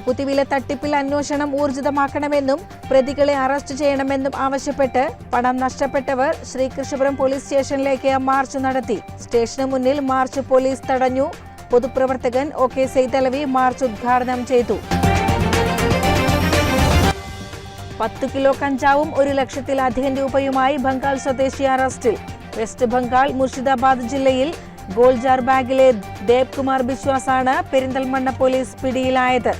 പക്കുത്തിവിലെ തട്ടിപ്പിൽ അന്വേഷണം ഊർജിതമാക്കണമെന്നും പ്രതികളെ അറസ്റ്റ് ചെയ്യണമെന്നും ആവശ്യപ്പെട്ട് പണം നഷ്ടപ്പെട്ടവർ ശ്രീകൃഷ്ണപുരം പോലീസ് സ്റ്റേഷനിലേക്ക് മാർച്ച് നടത്തി. സ്റ്റേഷന് മുന്നിൽ മാർച്ച് പോലീസ് തടഞ്ഞു. പൊതുപ്രവർത്തകൻ ഒ കെ സെയ്തലവി മാർച്ച് ഉദ്ഘാടനം ചെയ്തു. പത്ത് കിലോ കഞ്ചാവും ഒരു ലക്ഷത്തിലധികം രൂപയുമായി ബംഗാൾ സ്വദേശി അറസ്റ്റിൽ. വെസ്റ്റ് ബംഗാൾ മുർഷിദാബാദ് ജില്ലയിൽ ഗോൾജാർ ബാഗിലെ ദേബ് കുമാർ ബിശ്വാസാണ് പെരിന്തൽമണ്ണ പോലീസ് പിടിയിലായത്.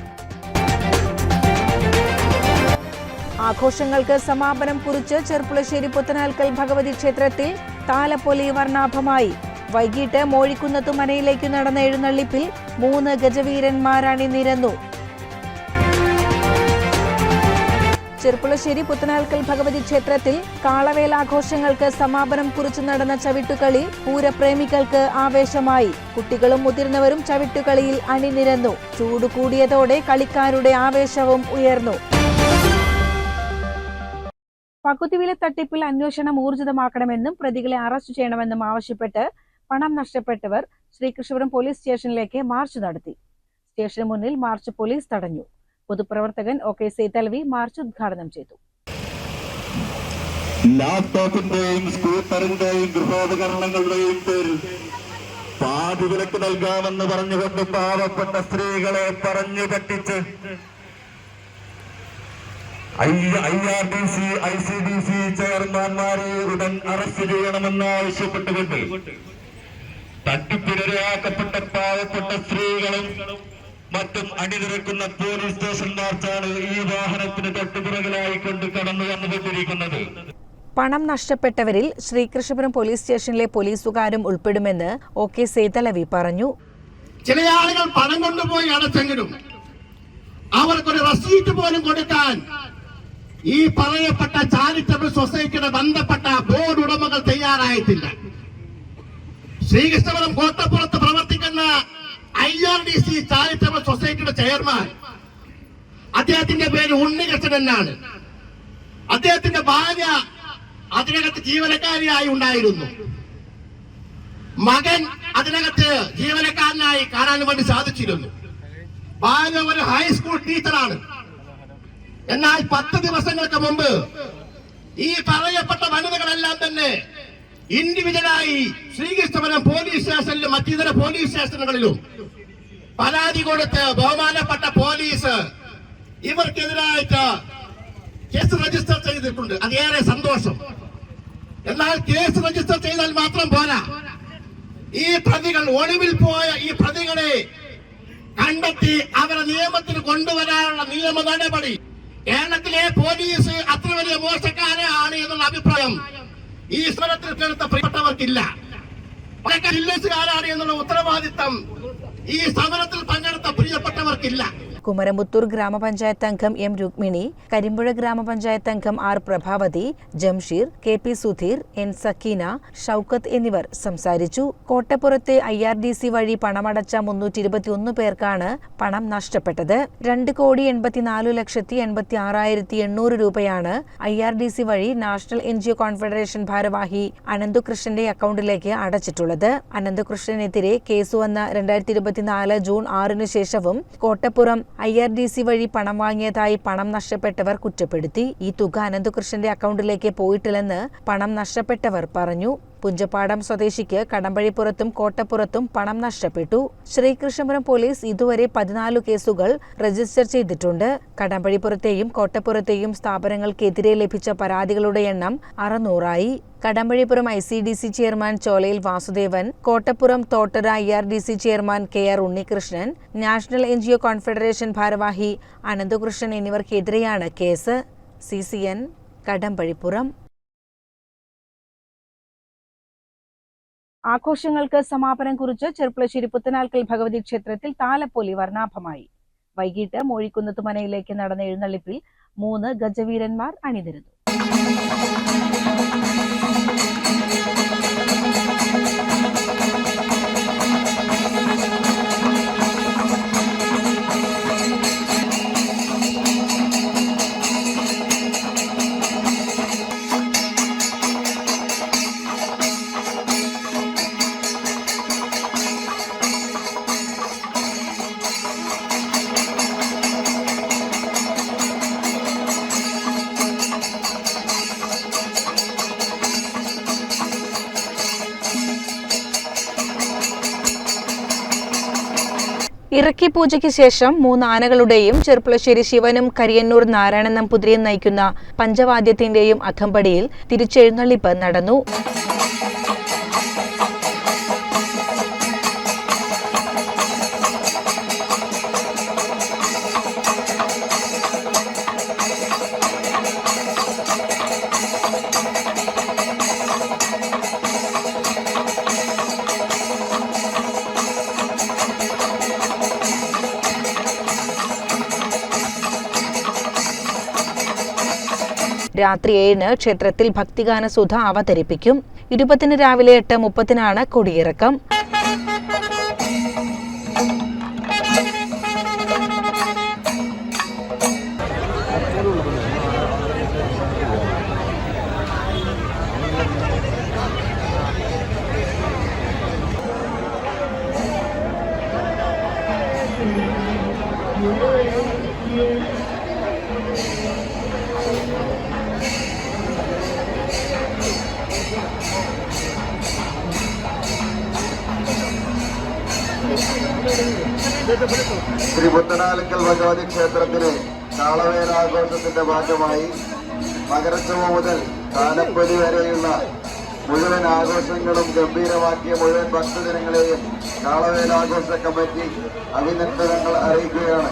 ആഘോഷങ്ങൾക്ക് സമാപനം കുറിച്ച് ചെർപ്പുളശ്ശേരി പുത്തനാൽക്കൽ ഭഗവതി ക്ഷേത്രത്തിൽ താലപ്പൊലി വർണാഭമായി. വൈകിട്ട് മോഴിക്കുന്നത്തു മനയിലേക്ക് നടന്ന എഴുന്നള്ളിപ്പിൽ മൂന്ന് ഗജവീരന്മാരാണി നിരന്നു. ചെർപ്പുളശ്ശേരി പുത്തനാൽക്കൽ ഭഗവതി ക്ഷേത്രത്തിൽ കാളവേലാഘോഷങ്ങൾക്ക് സമാപനം കുറിച്ച് നടന്ന ചവിട്ടുകളി പൂരപ്രേമികൾക്ക് ആവേശമായി. കുട്ടികളും മുതിർന്നവരും ചവിട്ടുകളിയിൽ അണിനിരന്നു. ചൂട് കൂടിയതോടെ കളിക്കാരുടെ ആവേശവും ഉയർന്നു. പകുതിവിലെ തട്ടിപ്പിൽ അന്വേഷണം ഊർജിതമാക്കണമെന്നും പ്രതികളെ അറസ്റ്റ് ചെയ്യണമെന്നും ആവശ്യപ്പെട്ട് പണം നഷ്ടപ്പെട്ടവർ ശ്രീകൃഷ്ണപുരം പോലീസ് സ്റ്റേഷനിലേക്ക് മാർച്ച് നടത്തി. സ്റ്റേഷന് മുന്നിൽ മാർച്ച് പോലീസ് തടഞ്ഞു. പൊതുപ്രവർത്തകൻ ഒ കെ സീതൽവി മാർച്ച് ഉദ്ഘാടനം ചെയ്തു. ലാപ്ടോപ്പിന്റെയും സ്കൂട്ടറിന്റെയും ഗൃഹോപകരണങ്ങളുടെയും പേരിൽ പാതി വിലക്ക് നൽകാമെന്ന് പറഞ്ഞുകൊണ്ട് പാവപ്പെട്ട സ്ത്രീകളെ പറഞ്ഞു പറ്റിച്ച് I R D C I C D C ചെയർമാൻമാരെ ഉടൻ അറസ്റ്റ് ചെയ്യണമെന്ന് ആവശ്യപ്പെട്ടുകൊണ്ട് തട്ടിപ്പിരയാക്കപ്പെട്ട പാവപ്പെട്ട സ്ത്രീകളും മറ്റും അണിനിരക്കുന്ന പോലീസ് സ്റ്റേഷൻ മാർച്ചാണ് ഈ വാഹനത്തിന് തൊട്ടുപിറകിലായി കൊണ്ട് കടന്നു വന്നുകൊണ്ടിരിക്കുന്നത്. പണം നഷ്ടപ്പെട്ടവരിൽ ശ്രീകൃഷ്ണപുരം പോലീസ് സ്റ്റേഷനിലെ പോലീസുകാരും ഉൾപ്പെടുമെന്ന് ഒ കെ സേതലവി പറഞ്ഞു. ചില ആളുകൾ പണം കൊണ്ടുപോയി അടച്ചെങ്കിലും അവർക്കൊരു റസീറ്റ് പോലും കൊടുക്കാൻ ഈ പറയപ്പെട്ട ചാരിറ്റബിൾ സൊസൈറ്റിയുടെ ബന്ധപ്പെട്ട ബോർഡ് ഉടമകൾ തയ്യാറായിട്ടില്ല. ശ്രീകൃഷ്ണപുരം കോട്ടപ്പുറത്ത് പ്രവർത്തിക്കുന്ന I R D C charitable സൊസൈറ്റിയുടെ ചെയർമാൻ. അദ്ദേഹത്തിന്റെ പേര് ഉണ്ണികൃഷ്ണൻ എന്നാണ് അദ്ദേഹത്തിന്റെ ഭാര്യ അതിനകത്ത് ജീവനക്കാരിയായി ഉണ്ടായിരുന്നു. മകൻ അതിനകത്ത് ജീവനക്കാരനായി കാണാൻ വേണ്ടി സാധിച്ചിരുന്നു. ഭാര്യ ഒരു ഹൈസ്കൂൾ ടീച്ചറാണ് എന്നാൽ പത്ത് ദിവസങ്ങൾക്ക് മുമ്പ് ഈ പറയപ്പെട്ട വനിതകളെല്ലാം തന്നെ ഇൻഡിവിജ്വലായി ശ്രീകൃഷ്ണപുരം പോലീസ് സ്റ്റേഷനിലും മറ്റിതര പോലീസ് സ്റ്റേഷനുകളിലും പരാതി കൊടുത്ത് ബഹുമാനപ്പെട്ട പോലീസ് ഇവർക്കെതിരായിട്ട് കേസ് രജിസ്റ്റർ ചെയ്തിട്ടുണ്ട്. അതേറെ സന്തോഷം. എന്നാൽ കേസ് രജിസ്റ്റർ ചെയ്താൽ മാത്രം പോരാ. ഈ പ്രതികൾ ഒളിവിൽ പോയ ഈ പ്രതികളെ കണ്ടെത്തി അവരെ നിയമത്തിന് കൊണ്ടുവരാനുള്ള നിയമ നടപടി കേരളത്തിലെ പോലീസ് അത്ര വലിയ മോശക്കാരാണ് എന്നുള്ള അഭിപ്രായം ഈ സ്ഥലത്തിൽ കേൾത്ത ജില്ലസുകാരാണ് എന്നുള്ള ഉത്തരവാദിത്തം ഈ സമരത്തിൽ പങ്കെടുത്ത പ്രിയപ്പെട്ടവർക്കില്ല. കുമരമുത്തൂർ ഗ്രാമപഞ്ചായത്ത് അംഗം എം രുക്മിണി കരിമ്പുഴ ഗ്രാമപഞ്ചായത്ത് അംഗം R Prabhavathi Jamsheer K P Sudheer N Sakeena Shoukath എന്നിവർ സംസാരിച്ചു. കോട്ടപ്പുറത്തെ ഐ ആർ ഡി സി വഴി പണമടച്ച മുന്നൂറ്റി ഇരുപത്തിയൊന്ന് പേർക്കാണ് പണം നഷ്ടപ്പെട്ടത്. രണ്ട് കോടി എൺപത്തിനാല് ലക്ഷത്തി എൺപത്തി ആറായിരത്തി എണ്ണൂറ് രൂപയാണ് ഐ ആർ ഡി സി വഴി national N G O confederation ഭാരവാഹി അനന്തുകൃഷ്ണന്റെ അക്കൗണ്ടിലേക്ക് അടച്ചിട്ടുള്ളത്. അനന്തകൃഷ്ണനെതിരെ കേസ് വന്ന രണ്ടായിരത്തി ഇരുപത്തിനാല് ജൂൺ ആറിനു ശേഷവും Kottappuram I R D C വഴി പണം വാങ്ങിയതായി പണം നഷ്ടപ്പെട്ടവർ കുറ്റപ്പെടുത്തി. ഈ തുക അനന്തകൃഷ്ണന്റെ അക്കൗണ്ടിലേക്ക് പോയിട്ടില്ലെന്ന് പണം നഷ്ടപ്പെട്ടവർ പറഞ്ഞു. പുഞ്ചപ്പാടം സ്വദേശിക്ക് കടമ്പഴിപ്പുറത്തും കോട്ടപ്പുറത്തും പണം നഷ്ടപ്പെട്ടു. ശ്രീകൃഷ്ണപുരം പോലീസ് ഇതുവരെ പതിനാല് കേസുകൾ രജിസ്റ്റർ ചെയ്തിട്ടുണ്ട്. കടമ്പഴിപ്പുറത്തെയും കോട്ടപ്പുറത്തെയും സ്ഥാപനങ്ങൾക്കെതിരെ ലഭിച്ച പരാതികളുടെ എണ്ണം അറുന്നൂറായി. Kadampazhippuram I C D C chairman Cholayil Vasudevan Kottappuram Thottara I R D C chairman K R Unnikrishnan national N G O confederation ഭാരവാഹി Ananthakrishnan എന്നിവർക്കെതിരെയാണ് case. C C N Kadampazhippuram. ആഘോഷങ്ങൾക്ക് സമാപനം കുറിച്ച് ചെർപ്പുളശ്ശേരി പുത്തനാൽക്കൽ ഭഗവതി ക്ഷേത്രത്തിൽ താലപ്പൊലി വർണാഭമായി. വൈകിട്ട് മോഴിക്കുന്നത്ത് മനയിലേക്ക് നടന്ന എഴുന്നള്ളിപ്പിൽ മൂന്ന് ഗജവീരന്മാർ അണിനിരുന്നു. ഇറക്കി പൂജയ്ക്ക് ശേഷം മൂന്ന് ആനകളുടെയും ചെർപ്പുളശ്ശേരി ശിവനും കരിയന്നൂർ നാരായണൻ നമ്പൂതിരിയും നയിക്കുന്ന പഞ്ചവാദ്യത്തിന്റെയും അകമ്പടിയിൽ തിരിച്ചെഴുന്നള്ളിപ്പ് നടന്നു. രാത്രി ഏഴിന് ക്ഷേത്രത്തിൽ ഭക്തിഗാന സുധ അവതരിപ്പിക്കും. ഇരുപത്തിന് രാവിലെ എട്ട് മുപ്പത്തിനാണ് കൊടിയിറക്കം. ശ്രീ പുത്തനാലിക്കൽ ഭഗവതി ക്ഷേത്രത്തിലെ കാളവേരാഘോഷത്തിന്റെ ഭാഗമായി മകരച്ചമ മുതൽ താലപ്പൊലി വരെയുള്ള മുഴുവൻ ആഘോഷങ്ങളും ഗംഭീരമാക്കിയ മുഴുവൻ ഭക്തജനങ്ങളെയും കാളവേരാഘോഷ കമ്മിറ്റി അഭിനന്ദനങ്ങൾ അറിയിക്കുകയാണ്.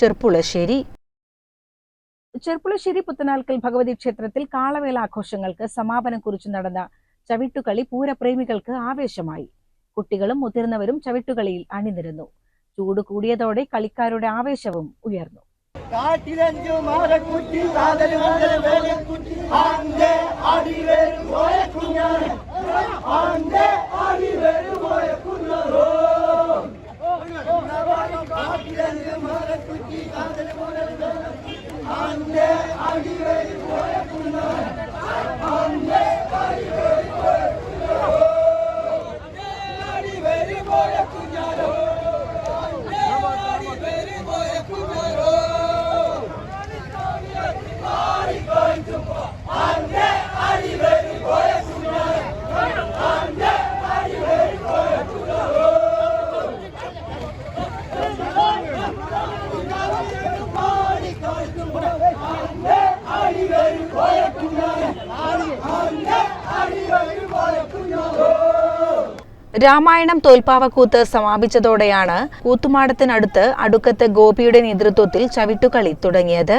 ചെർപ്പുളശ്ശേരി. ചെർപ്പുളശ്ശേരി പുത്തനാൽക്കൽ ഭഗവതി ക്ഷേത്രത്തിൽ കാളവേല ആഘോഷങ്ങൾക്ക് സമാപനം കുറിച്ചു നടന്ന ചവിട്ടുകളി പൂരപ്രേമികൾക്ക് ആവേശമായി. കുട്ടികളും മുതിർന്നവരും ചവിട്ടുകളിയിൽ അണിനിരുന്നു. ചൂട് കൂടിയതോടെ കളിക്കാരുടെ ആവേശവും ഉയർന്നു. കാട്ടിലഞ്ചു മാറക്കുറ്റി കാതൽ മുതൽ വേലക്കുറ്റി ആന്റെ അടി വരും പോയ കുഞ്ഞാറ് ആന്റെ അടി വരും പോയ കുഞ്ഞാറോ കാട്ടിലഞ്ചു മാറക്കുറ്റി കാതൽ മുതൽ വേലക്കുറ്റി ആന്റെ അടി വരും പോയ കുഞ്ഞാറ് ആന്റെ അടി വരും പോയ കുഞ്ഞാറോ അടി വരും പോയ കുഞ്ഞാറോ അടി വരും പോയ കുഞ്ഞാറോ രാമായണം തോൽപ്പാവക്കൂത്ത് സമാപിച്ചതോടെയാണ് കൂത്തുമാടത്തിനടുത്ത് അടുക്കത്ത് ഗോപിയുടെ നേതൃത്വത്തിൽ ചവിട്ടുകളി തുടങ്ങിയത്.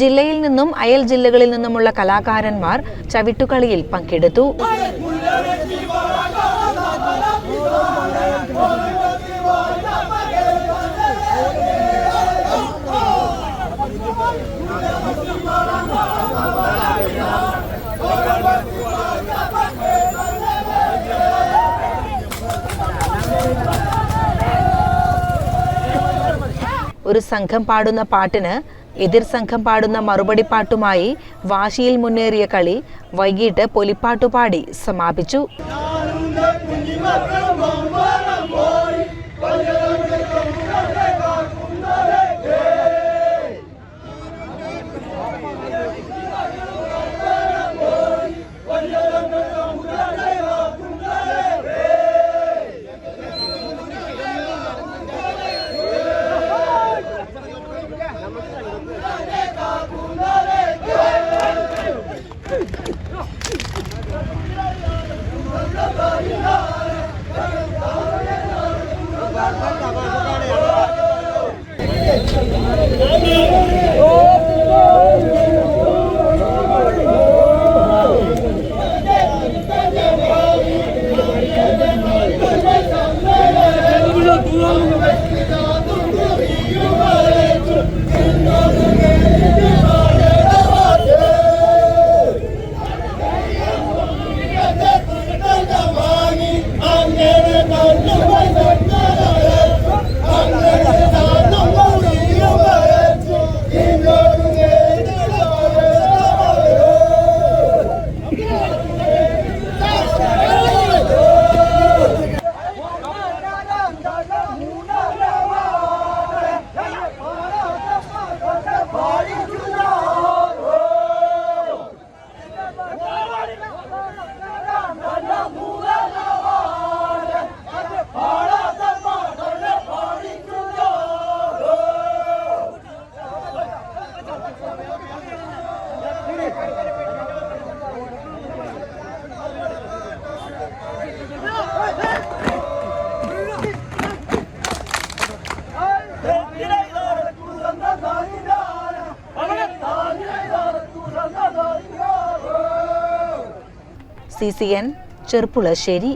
ജില്ലയിൽ നിന്നും അയൽ ജില്ലകളിൽ നിന്നുമുള്ള കലാകാരന്മാർ ചവിട്ടുകളിയിൽ പങ്കെടുത്തു. ഒരു സംഘം പാടുന്ന പാട്ടിന് എതിർ സംഘം പാടുന്ന മറുപടി പാട്ടുമായി വാശിയിൽ മുന്നേറിയ കളി വൈകിട്ട് പൊലിപ്പാട്ടു പാടി സമാപിച്ചു. Oh! C C N Cherpulassery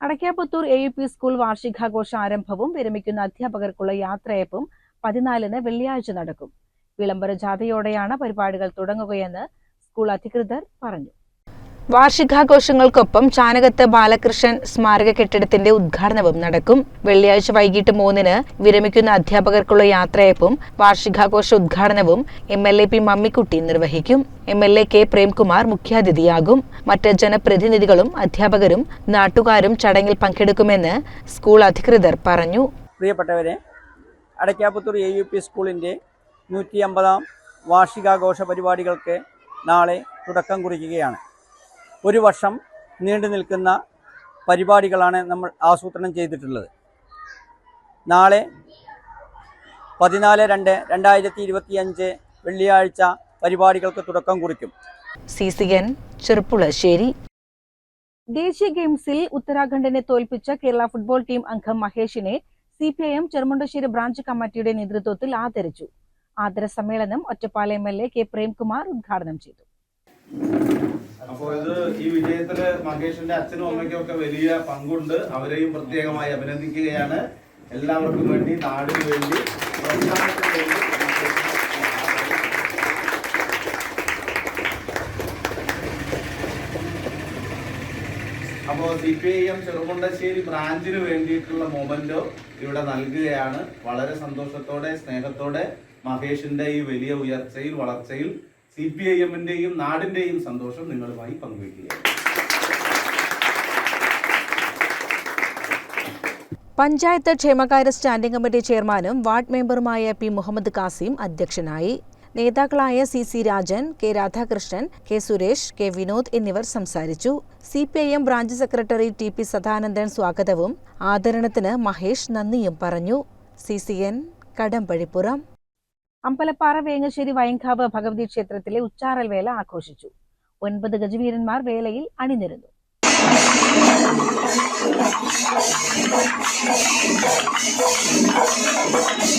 Adakkaputhur A U P school വാർഷികാഘോഷ ആരംഭവും വിരമിക്കുന്ന അധ്യാപകർക്കുള്ള യാത്രയപ്പും പതിനാലിന് വെള്ളിയാഴ്ച നടക്കും. വിളംബര ജാഥയോടെയാണ് പരിപാടികൾ തുടങ്ങുകയെന്ന് സ്കൂൾ അധികൃതർ പറഞ്ഞു. വാർഷികാഘോഷങ്ങൾക്കൊപ്പം ചാനകത്ത് ബാലകൃഷ്ണൻ സ്മാരക കെട്ടിടത്തിന്റെ ഉദ്ഘാടനവും നടക്കും. വെള്ളിയാഴ്ച വൈകിട്ട് മൂന്നിന് വിരമിക്കുന്ന അധ്യാപകർക്കുള്ള യാത്രയപ്പും വാർഷികാഘോഷ ഉദ്ഘാടനവും M L A P Mammikutty നിർവഹിക്കും. M L A K Premkumar മുഖ്യാതിഥിയാകും. മറ്റ് ജനപ്രതിനിധികളും അധ്യാപകരും നാട്ടുകാരും ചടങ്ങിൽ പങ്കെടുക്കുമെന്ന് സ്കൂൾ അധികൃതർ പറഞ്ഞു. പ്രിയപ്പെട്ടവരെ അടയ്ക്കാപുത്തൂർ എ യു പി നൂറ്റി അമ്പതാം വാർഷികാഘോഷ പരിപാടികൾക്ക് നാളെ തുടക്കം കുറിക്കുകയാണ്. ഒരു വർഷം നീണ്ടു നിൽക്കുന്ന പരിപാടികളാണ് നമ്മൾ ആസൂത്രണം ചെയ്തിട്ടുള്ളത്. നാളെ പതിനാല് രണ്ട് രണ്ടായിരത്തി ഇരുപത്തിയഞ്ച് വെള്ളിയാഴ്ച പരിപാടികൾക്ക് തുടക്കം കുറിക്കും. C C N Cherpulassery. ദേശീയ ഗെയിംസിൽ ഉത്തരാഖണ്ഡിനെ തോൽപ്പിച്ച കേരള ഫുട്ബോൾ ടീം അംഗം മഹേഷിനെ C P I M Cherumundassery branch കമ്മിറ്റിയുടെ നേതൃത്വത്തിൽ ആദരിച്ചു. ആദര സമ്മേളനം Ottapalam M L A K Premkumar ഉദ്ഘാടനം ചെയ്തു. അപ്പോൾ ഇത് ഈ വിജയത്തിൽ മഹേഷിന്റെ അച്ഛനും അമ്മയ്ക്കും ഒക്കെ വലിയ പങ്കുണ്ട്. അവരെയും പ്രത്യേകമായി അഭിനന്ദിക്കുകയാണ്. എല്ലാവർക്കും വേണ്ടി നാടിന് വേണ്ടി അപ്പോ C P I M Cherukondassery ബ്രാഞ്ചിന് വേണ്ടിയിട്ടുള്ള മൊമെന്റോ ഇവിടെ നൽകുകയാണ്. വളരെ സന്തോഷത്തോടെ സ്നേഹത്തോടെ മഹേഷിന്റെ ഈ വലിയ ഉയർച്ചയിൽ വളർച്ചയിൽ സി പി ഐ എമ്മിന്റെയും നാടിന്റെയും സന്തോഷം നിങ്ങളുമായി പങ്കുവയ്ക്കുകയാണ്. പഞ്ചായത്ത് ക്ഷേമകാര്യ സ്റ്റാൻഡിംഗ് കമ്മിറ്റി ചെയർമാനും വാർഡ് മെമ്പറുമായ പി മുഹമ്മദ് കാസിം അധ്യക്ഷനായി. നേതാക്കളായ C C Rajan K Radhakrishnan K Suresh K Vinod എന്നിവർ സംസാരിച്ചു. C P I M branch secretary T P Sadanandan സ്വാഗതവും ആദരണത്തിന് മഹേഷ് നന്ദിയും പറഞ്ഞു. C C N Kadampazhippuram. Ambalappara Vengassery Vayankavu Bhagavathi ക്ഷേത്രത്തിലെ ഉച്ചാറൽ വേല ആഘോഷിച്ചു. ഒൻപത് ഗജവീരന്മാർ വേലയിൽ അണിനിരുന്നു. തെന്നില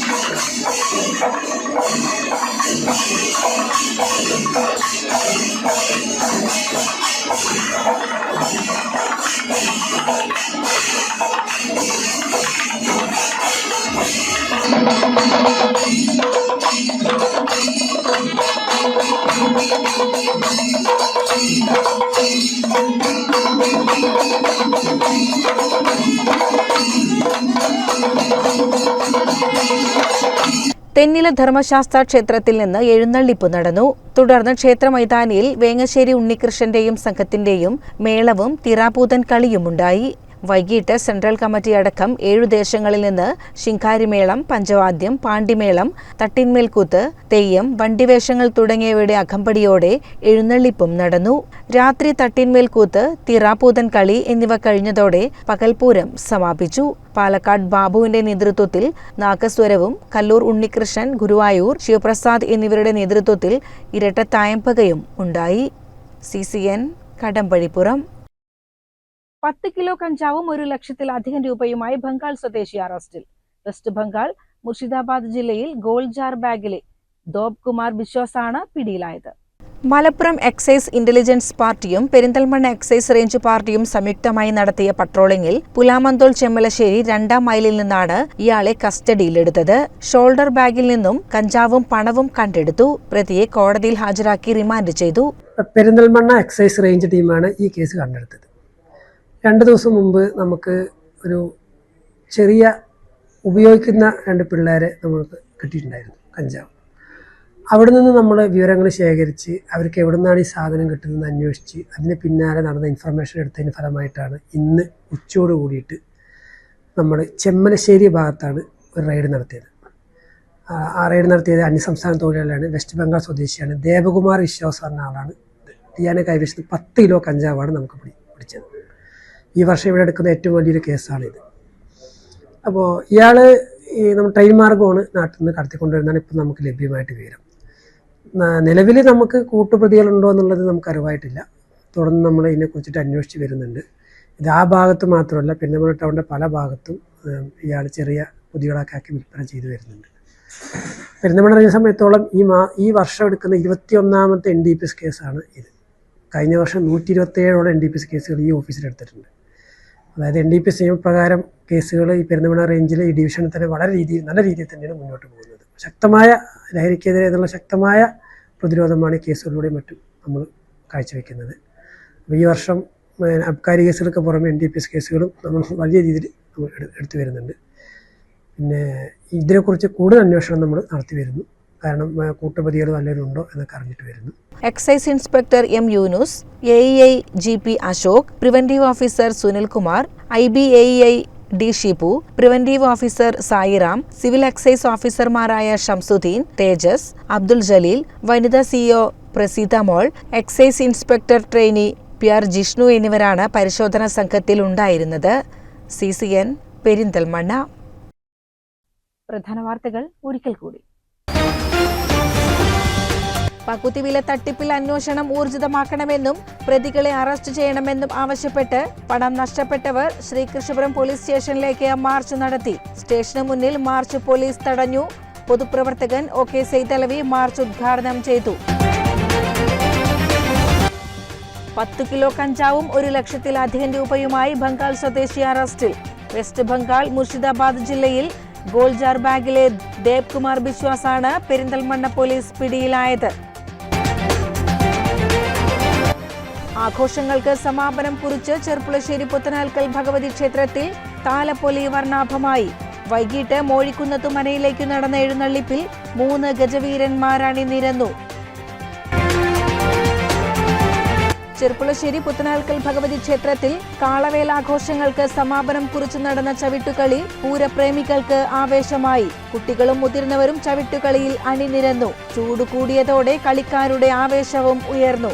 ധർമ്മശാസ്ത്ര ക്ഷേത്രത്തിൽ നിന്ന് എഴുന്നള്ളിപ്പ് നടന്നു. തുടർന്ന് ക്ഷേത്ര മൈതാനിയിൽ വേങ്ങശ്ശേരി ഉണ്ണികൃഷ്ണന്റെയും സംഘത്തിന്റെയും മേളവും തിറാപൂതൻ കളിയുമുണ്ടായി. വൈകിട്ട് സെൻട്രൽ കമ്മിറ്റി അടക്കം ഏഴു ദേശങ്ങളിൽ നിന്ന് ശിങ്കാരിമേളം പഞ്ചവാദ്യം പാണ്ടിമേളം തട്ടിന്മേൽക്കൂത്ത് തെയ്യം വണ്ടിവേഷങ്ങൾ തുടങ്ങിയവയുടെ അകമ്പടിയോടെ എഴുന്നള്ളിപ്പും നടന്നു. രാത്രി തട്ടിന്മേൽക്കൂത്ത് തിറാപൂതൻ കളി എന്നിവ കഴിഞ്ഞതോടെ പകൽപൂരം സമാപിച്ചു. പാലക്കാട് ബാബുവിന്റെ നേതൃത്വത്തിൽ നാഗസ്വരവും കല്ലൂർ ഉണ്ണികൃഷ്ണൻ ഗുരുവായൂർ ശിവപ്രസാദ് എന്നിവരുടെ നേതൃത്വത്തിൽ ഇരട്ടത്തായമ്പകയും ഉണ്ടായി. C C N Kadampazhippuram. പത്ത് കിലോ കഞ്ചാവും ഒരു ലക്ഷത്തിലധികം രൂപയുമായി ബംഗാൾ സ്വദേശി അറസ്റ്റിൽ. വെസ്റ്റ് ബംഗാൾ മുർഷിദാബാദ് ജില്ലയിൽ ഗോൾജാർ ബാഗിലെ ദോബ് കുമാർ ബിശ്വാസാണ് പിടിയിലായത്. മലപ്പുറം എക്സൈസ് ഇന്റലിജൻസ് പാർട്ടിയും പെരിന്തൽമണ്ണ എക്സൈസ് റേഞ്ച് പാർട്ടിയും സംയുക്തമായി നടത്തിയ പട്രോളിംഗിൽ പുലാമന്തോൾ ചെമ്മലശ്ശേരി രണ്ടാം മൈലിൽ നിന്നാണ് ഇയാളെ കസ്റ്റഡിയിലെടുത്തത്. ഷോൾഡർ ബാഗിൽ നിന്നും കഞ്ചാവും പണവും കണ്ടെടുത്തു. പ്രതിയെ കോടതിയിൽ ഹാജരാക്കി റിമാൻഡ് ചെയ്തു. പെരിന്തൽമണ്ണ എക്സൈസ് റേഞ്ച് ടീമാണ് ഈ കേസ് കണ്ടെടുത്തത്. രണ്ട് ദിവസം മുമ്പ് നമുക്ക് ഒരു ചെറിയ ഉപയോഗിക്കുന്ന രണ്ട് പിള്ളേരെ നമുക്ക് കിട്ടിയിട്ടുണ്ടായിരുന്നു കഞ്ചാവ്. അവിടെ നിന്ന് നമ്മൾ വിവരങ്ങൾ ശേഖരിച്ച് അവർക്ക് എവിടെ നിന്നാണ് ഈ സാധനം കിട്ടുന്നതെന്ന് അന്വേഷിച്ച് അതിന് പിന്നാലെ നടന്ന ഇൻഫർമേഷൻ എടുത്തതിന് ഫലമായിട്ടാണ് ഇന്ന് ഉച്ചയോട് കൂടിയിട്ട് നമ്മൾ ചെമ്മലശ്ശേരി ഭാഗത്താണ് ഒരു റെയ്ഡ് നടത്തിയത്. ആ റെയ്ഡ് നടത്തിയത് അന്യസംസ്ഥാന തൊഴിലാളിയാണ് വെസ്റ്റ് ബംഗാൾ സ്വദേശിയാണ്. ദേവകുമാർ വിശ്വാസ് എന്ന ആളാണ് ഇയാനെ കൈവശത്ത് പത്ത് കിലോ കഞ്ചാവാണ് നമുക്ക് പിടി പിടിച്ചത്. ഈ വർഷം ഇവിടെ എടുക്കുന്ന ഏറ്റവും വലിയൊരു കേസാണിത് അപ്പോൾ ഇയാൾ ഈ നമ്മൾ ട്രെയിൻ മാർഗമാണ് നാട്ടിൽ നിന്ന് കടത്തിക്കൊണ്ടുവരുന്നതാണ് ഇപ്പം നമുക്ക് ലഭ്യമായിട്ട് വിവരം. നിലവിൽ നമുക്ക് കൂട്ടുപ്രതികളുണ്ടോ എന്നുള്ളത് നമുക്ക് അറിവായിട്ടില്ല. തുടർന്ന് നമ്മൾ ഇതിനെക്കുറിച്ചിട്ട് അന്വേഷിച്ച് വരുന്നുണ്ട്. ഇത് ആ ഭാഗത്ത് മാത്രമല്ല പെരുന്തമണ ടൗണിന്റെ പല ഭാഗത്തും ഇയാൾ ചെറിയ പൊതികളൊക്കെ ആക്കി വിൽപ്പന ചെയ്തു വരുന്നുണ്ട്. പെരുന്തമണ അറിയുന്ന സമയത്തോളം ഈ മാ ഈ വർഷം എടുക്കുന്ന ഇരുപത്തി ഒന്നാമത്തെ എൻ ഡി പി എസ് കേസാണ് ഇത്. കഴിഞ്ഞ വർഷം നൂറ്റി ഇരുപത്തേഴോളം എൻ ഡി പി എസ് കേസുകൾ ഈ ഓഫീസിൽ എടുത്തിട്ടുണ്ട്. അതായത് എൻ ഡി പി നിയമപ്രകാരം കേസുകൾ ഈ പെരുന്തമണ റേഞ്ചിൽ ഈ ഡിവിഷനിൽ തന്നെ വളരെ രീതിയിൽ നല്ല രീതിയിൽ തന്നെയാണ് മുന്നോട്ട് പോകുന്നത്. ശക്തമായ ലഹരിക്കെതിരെ എന്നുള്ള ശക്തമായ പ്രതിരോധമാണ് ഈ കേസുകളിലൂടെയും മറ്റും നമ്മൾ കാഴ്ചവെക്കുന്നത്. ഈ വർഷം അബ്കാരി കേസുകൾക്ക് പുറമെ എൻ ഡി പി എസ് കേസുകളും നമ്മൾ വലിയ രീതിയിൽ എടുത്തു വരുന്നുണ്ട്. പിന്നെ ഇതിനെക്കുറിച്ച് കൂടുതൽ അന്വേഷണം നമ്മൾ നടത്തി വരുന്നു. കാരണം കൂട്ടുപതികൾ ഉണ്ടോ എന്നൊക്കെ അറിഞ്ഞിട്ട് വരുന്നു. Excise inspector M Yunus A I G P Ashok preventive officer Sunilkumar I B A I D Shipu preventive officer Sairam civil excise ഓഫീസർമാരായ ഷംസുദ്ദീൻ തേജസ് അബ്ദുൾ ജലീൽ വനിതാ CEO Praseetha Mol excise inspector trainee P R Jishnu എന്നിവരാണ് പരിശോധനാ സംഘത്തിൽ ഉണ്ടായിരുന്നത്. C C N Perinthalmanna. പ്രധാന വാർത്തകൾ ഒരിക്കൽ കൂടി. പകുതിവില തട്ടിപ്പിൽ അന്വേഷണം ഊർജിതമാക്കണമെന്നും പ്രതികളെ അറസ്റ്റ് ചെയ്യണമെന്നും ആവശ്യപ്പെട്ട് പണം നഷ്ടപ്പെട്ടവർ ശ്രീകൃഷ്ണപുരം പോലീസ് സ്റ്റേഷനിലേക്ക് മാർച്ച് നടത്തി. സ്റ്റേഷന് മുന്നിൽ മാർച്ച് പോലീസ് തടഞ്ഞു. പൊതുപ്രവർത്തകൻ ഒ കെ സൈതലവി മാർച്ച് ഉദ്ഘാടനം ചെയ്തു. പത്ത് കിലോ കഞ്ചാവും ഒരു ലക്ഷത്തിലധികം രൂപയുമായി ബംഗാൾ സ്വദേശി അറസ്റ്റിൽ. വെസ്റ്റ് ബംഗാൾ മുർഷിദാബാദ് ജില്ലയിൽ ഗോൾജാർ ബാഗിലെ ദേബ് കുമാർ ബിശ്വാസാണ് പെരിന്തൽമണ്ണ പോലീസ് പിടിയിലായത്. ആഘോഷങ്ങൾക്ക് സമാപനം കുറിച്ച് ചെർപ്പുളശ്ശേരി പുത്തനാൽക്കൽ ഭഗവതി ക്ഷേത്രത്തിൽ താലപ്പൊലി വർണാഭമായി. വൈകിട്ട് മോഴിക്കുന്നത്തു മനയിലേക്ക് നടന്ന എഴുന്നള്ളിപ്പിൽ മൂന്ന് ഗജവീരന്മാരാണി നിരന്നു. ചെർപ്പുളശ്ശേരി പുത്തനാൽക്കൽ ഭഗവതി ക്ഷേത്രത്തിൽ കാളവേലാഘോഷങ്ങൾക്ക് സമാപനം കുറിച്ച് നടന്ന ചവിട്ടുകളി പൂരപ്രേമികൾക്ക് ആവേശമായി. കുട്ടികളും മുതിർന്നവരും ചവിട്ടുകളിയിൽ അണിനിരന്നു. ചൂടുകൂടിയതോടെ കളിക്കാരുടെ ആവേശവും ഉയർന്നു.